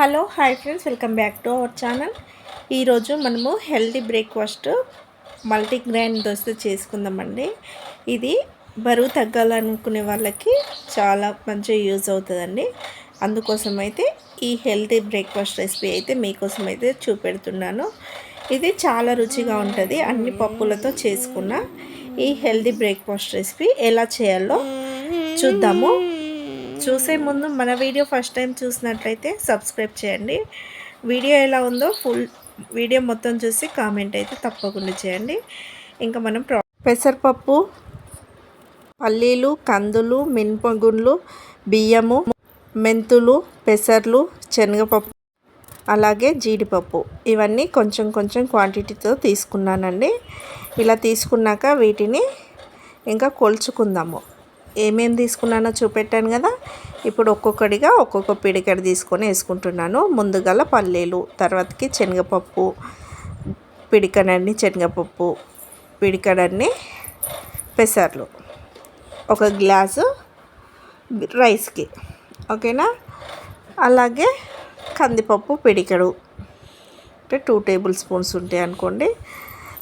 Hello hi friends welcome back to our channel. ఈరోజు మనము healthy breakfast multigrain dosa చేసుకుందామండి. ఇది బరువు తగ్గాలనుకునే వాళ్ళకి చాలా మంచిగా యూజ్ అవుతుందండి. అందుకోసం అయితే ఈ హెల్తీ బ్రేక్ఫాస్ట్ రెసిపీ అయితే మీకోసం అయితే చూపెడుతున్నాను. ఇది చాలా రుచిగా ఉంటుంది అన్ని పప్పులతో చేసుకున్న ఈ హెల్దీ బ్రేక్ఫాస్ట్ రెసిపీ ఎలా చేయాలో చూద్దాము. చూసే ముందు మన వీడియో ఫస్ట్ టైం చూసినట్లయితే సబ్స్క్రైబ్ చేయండి. వీడియో ఎలా ఉందో ఫుల్ వీడియో మొత్తం చూసి కామెంట్ అయితే తప్పకుండా చేయండి. ఇంకా మనం ప్రా పెసరపప్పు పల్లీలు కందులు మినపగుండ్లు బియ్యము మెంతులు పెసర్లు శనగపప్పు అలాగే జీడిపప్పు. ఇవన్నీ కొంచెం కొంచెం క్వాంటిటీతో తీసుకున్నానండి. ఇలా తీసుకున్నాక వీటిని ఇంకా కొలుచుకుందాము. ఏమేమి తీసుకున్నానో చూపెట్టాను కదా. ఇప్పుడు ఒక్కొక్కటిగా ఒక్కొక్క పిడికడ తీసుకొని వేసుకుంటున్నాను. ముందుగల పల్లీలు తర్వాతకి శనగపప్పు పిడికడన్ని శనగపప్పు పిడికడన్ని పెసర్లు. ఒక గ్లాసు రైస్కి. ఓకేనా? అలాగే కందిపప్పు పిడికడు. అంటే టూ టేబుల్ స్పూన్స్ ఉంటాయి అనుకోండి.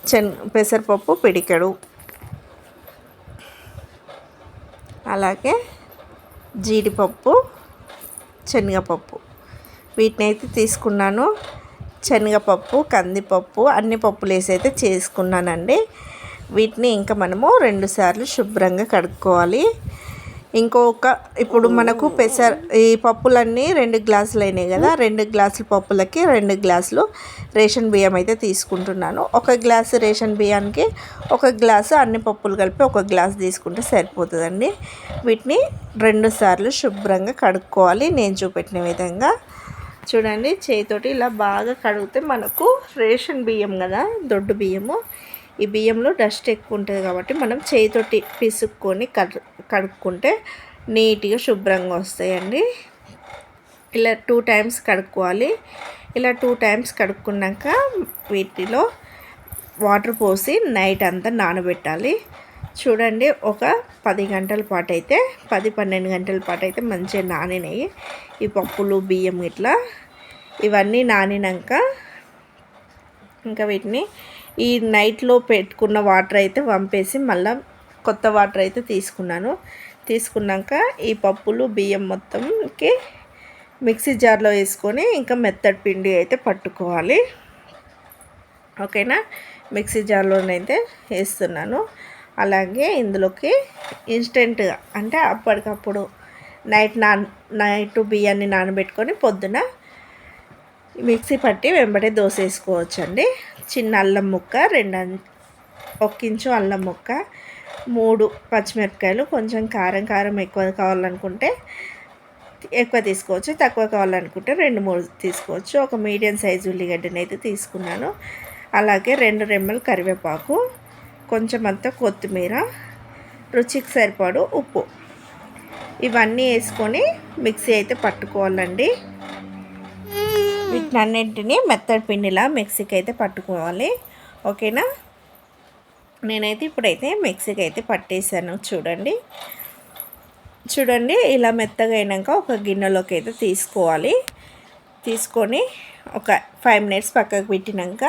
చెన్ పెసరపప్పు పిడికడు. అలాగే జీడిపప్పు శనగపప్పు. వీటిని అయితే తీసుకున్నాను. శనగపప్పు కందిపప్పు అన్ని పప్పులు వేసి అయితే చేసుకున్నానండి. వీటిని ఇంకా మనము రెండుసార్లు శుభ్రంగా కడుక్కోవాలి. ఇంకొక ఇప్పుడు మనకు పెసర ఈ పప్పులన్నీ రెండు గ్లాసులు అయినాయి కదా రెండు గ్లాసుల పప్పులకి రెండు గ్లాసులు రేషన్ బియ్యం అయితే తీసుకుంటున్నాను. ఒక గ్లాసు రేషన్ బియ్యానికి ఒక గ్లాసు అన్ని పప్పులు కలిపి ఒక గ్లాస్ తీసుకుంటే సరిపోతుందండి. వీటిని రెండు సార్లు శుభ్రంగా కడుక్కోవాలి. నేను చూపెట్టిన విధంగా చూడండి చేతితోటి ఇలా బాగా కడిగితే మనకు రేషన్ బియ్యం కదా దొడ్డు బియ్యము ఈ బియ్యంలో డస్ట్ ఎక్కువ ఉంటుంది కాబట్టి మనం చేతితోటి పిసుక్కొని కడు కడుక్కుంటే నీట్గా శుభ్రంగా వస్తాయండి. ఇలా టూ టైమ్స్ కడుక్కోవాలి. ఇలా టూ టైమ్స్ కడుక్కున్నాక వీటిలో వాటర్ పోసి నైట్ అంతా నానబెట్టాలి. చూడండి ఒక పది గంటల పాటు అయితే పది పన్నెండు గంటల పాటు అయితే మంచిగా నానినాయి. ఈ పప్పులు బియ్యం ఇట్లా ఇవన్నీ నానినాక ఇంకా వీటిని ఈ నైట్లో పెట్టుకున్న వాటర్ అయితే వంపేసి మళ్ళీ కొత్త వాటర్ అయితే తీసుకున్నాను. తీసుకున్నాక ఈ పప్పులు బియ్యం మొత్తంకి మిక్సీ జార్లో వేసుకొని ఇంకా మెత్తడి పిండి అయితే పట్టుకోవాలి. ఓకేనా? మిక్సీ జార్లోనైతే వేస్తున్నాను. అలాగే ఇందులోకి ఇన్స్టెంట్గా అంటే అప్పటికప్పుడు నైట్ నా నైట్ బియ్యాన్ని నానబెట్టుకొని పొద్దున మిక్సీ పట్టి వెంబడే దోశ వేసుకోవచ్చండి చిన్న అల్లం ముక్క రెండు ఒక్కించు అల్లం ముక్క మూడు పచ్చిమిరపకాయలు కొంచెం కారం కారం ఎక్కువ కావాలనుకుంటే ఎక్కువ తీసుకోవచ్చు తక్కువ కావాలనుకుంటే రెండు మూడు తీసుకోవచ్చు. ఒక మీడియం సైజు ఉల్లిగడ్డని అయితే తీసుకున్నాను. అలాగే రెండు రెమ్మలు కరివేపాకు కొంచెం అంతా కొత్తిమీర రుచికి సరిపడు ఉప్పు. ఇవన్నీ వేసుకొని మిక్సీ అయితే పట్టుకోవాలండి. వీటినన్నింటినీ మెత్తడి పిండిలా మిక్సీకి అయితే పట్టుకోవాలి. ఓకేనా? నేనైతే ఇప్పుడైతే మిక్సీకి అయితే పట్టేసాను. చూడండి. చూడండి ఇలా మెత్తగా అయినాక ఒక గిన్నెలోకి అయితే తీసుకోవాలి. తీసుకొని ఒక ఫైవ్ మినిట్స్ పక్కకు పెట్టినాక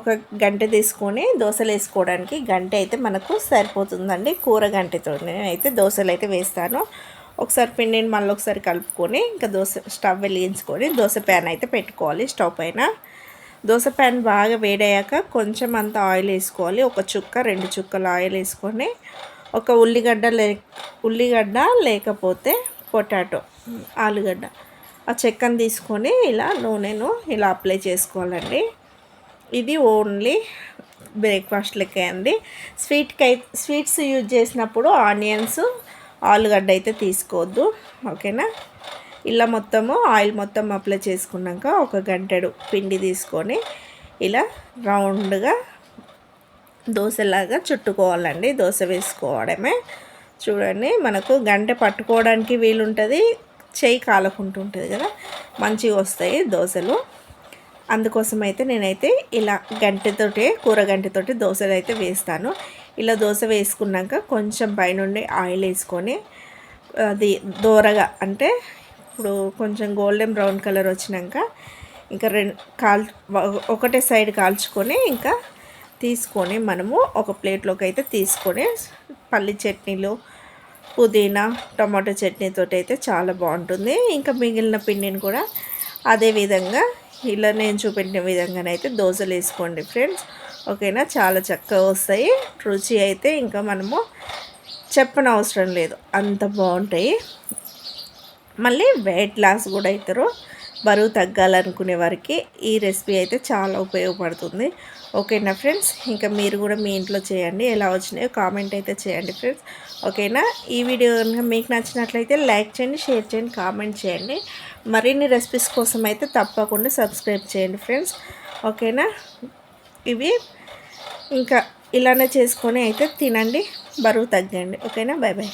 ఒక గంట తీసుకొని దోశలు వేసుకోవడానికి గంట అయితే మనకు సరిపోతుందండి. కూర గంటతో అయితే దోశలు అయితే వేస్తాను. ఒకసారి పిండిని మళ్ళీ ఒకసారి కలుపుకొని ఇంకా దోశ స్టవ్ వెలిగించుకొని దోశ ప్యాన్ అయితే పెట్టుకోవాలి స్టవ్ పైన. దోశ ప్యాన్ బాగా వేడయ్యాక కొంచెం అంత ఆయిల్ వేసుకోవాలి ఒక చుక్క రెండు చుక్కలు ఆయిల్ వేసుకొని. ఒక ఉల్లిగడ్డ లే ఉల్లిగడ్డ లేకపోతే పొటాటో ఆలుగడ్డ. ఆ చెక్కను తీసుకొని ఇలా నూనెను ఇలా అప్లై చేసుకోవాలండి. ఇది ఓన్లీ బ్రేక్ఫాస్ట్ లెక్క అండి. స్వీట్కి స్వీట్స్ యూజ్ చేసినప్పుడు ఆనియన్స్ ఆలుగడ్డ అయితే తీసుకోవద్దు. ఓకేనా? ఇలా మొత్తము ఆయిల్ మొత్తం అప్లై చేసుకున్నాక ఒక గంటడు పిండి తీసుకొని ఇలా రౌండ్గా దోశలాగా చుట్టుకోవాలండి. దోశ వేసుకోవడమే. చూడండి మనకు గంట పట్టుకోవడానికి వీలుంటుంది. చేయి కాలకుంటుంటుంది కదా? మంచిగా వస్తాయి దోశలు. అందుకోసం అయితే నేనైతే ఇలా గంటతోటే కూర గంటతోటి దోశలు అయితే వేస్తాను. ఇలా దోశ వేసుకున్నాక కొంచెం పైనుండి ఆయిల్ వేసుకొని అది దోరగా అంటే ఇప్పుడు కొంచెం గోల్డెన్ బ్రౌన్ కలర్ వచ్చినాక ఇంకా రెండు కాల్ ఒకటే సైడ్ కాల్చుకొని ఇంకా తీసుకొని మనము ఒక ప్లేట్లోకి అయితే తీసుకొని పల్లి చట్నీలు పుదీనా టమాటో చట్నీతో అయితే చాలా బాగుంటుంది. ఇంకా మిగిలిన పిండిని కూడా అదే విధంగా ఇలా నేను చూపెట్టిన విధంగానైతే దోశలు వేసుకోండి ఫ్రెండ్స్. ఓకేనా? చాలా చక్కగా వస్తాయి. రుచి అయితే ఇంకా మనము చెప్పనవసరం లేదు. అంత బాగుంటాయి. మళ్ళీ వెయిట్ లాస్ కూడా అవుతారు బరువు తగ్గాలనుకునే వారికి ఈ రెసిపీ అయితే చాలా ఉపయోగపడుతుంది. ఓకేనా ఫ్రెండ్స్ ఇంకా మీరు కూడా మీ ఇంట్లో చేయండి. ఎలా వచ్చినాయో కామెంట్ అయితే చేయండి ఫ్రెండ్స్ ఓకేనా? ఈ వీడియో కనుక మీకు నచ్చినట్లయితే లైక్ చేయండి షేర్ చేయండి కామెంట్ చేయండి. మరిన్ని రెసిపీస్ కోసం అయితే తప్పకుండా సబ్స్క్రైబ్ చేయండి ఫ్రెండ్స్ ఓకేనా? ఇవి. ఇంకా ఇలానే చేసుకొని అయితే తినండి. బరువు తగ్గండి. ఓకేనా? Bye bye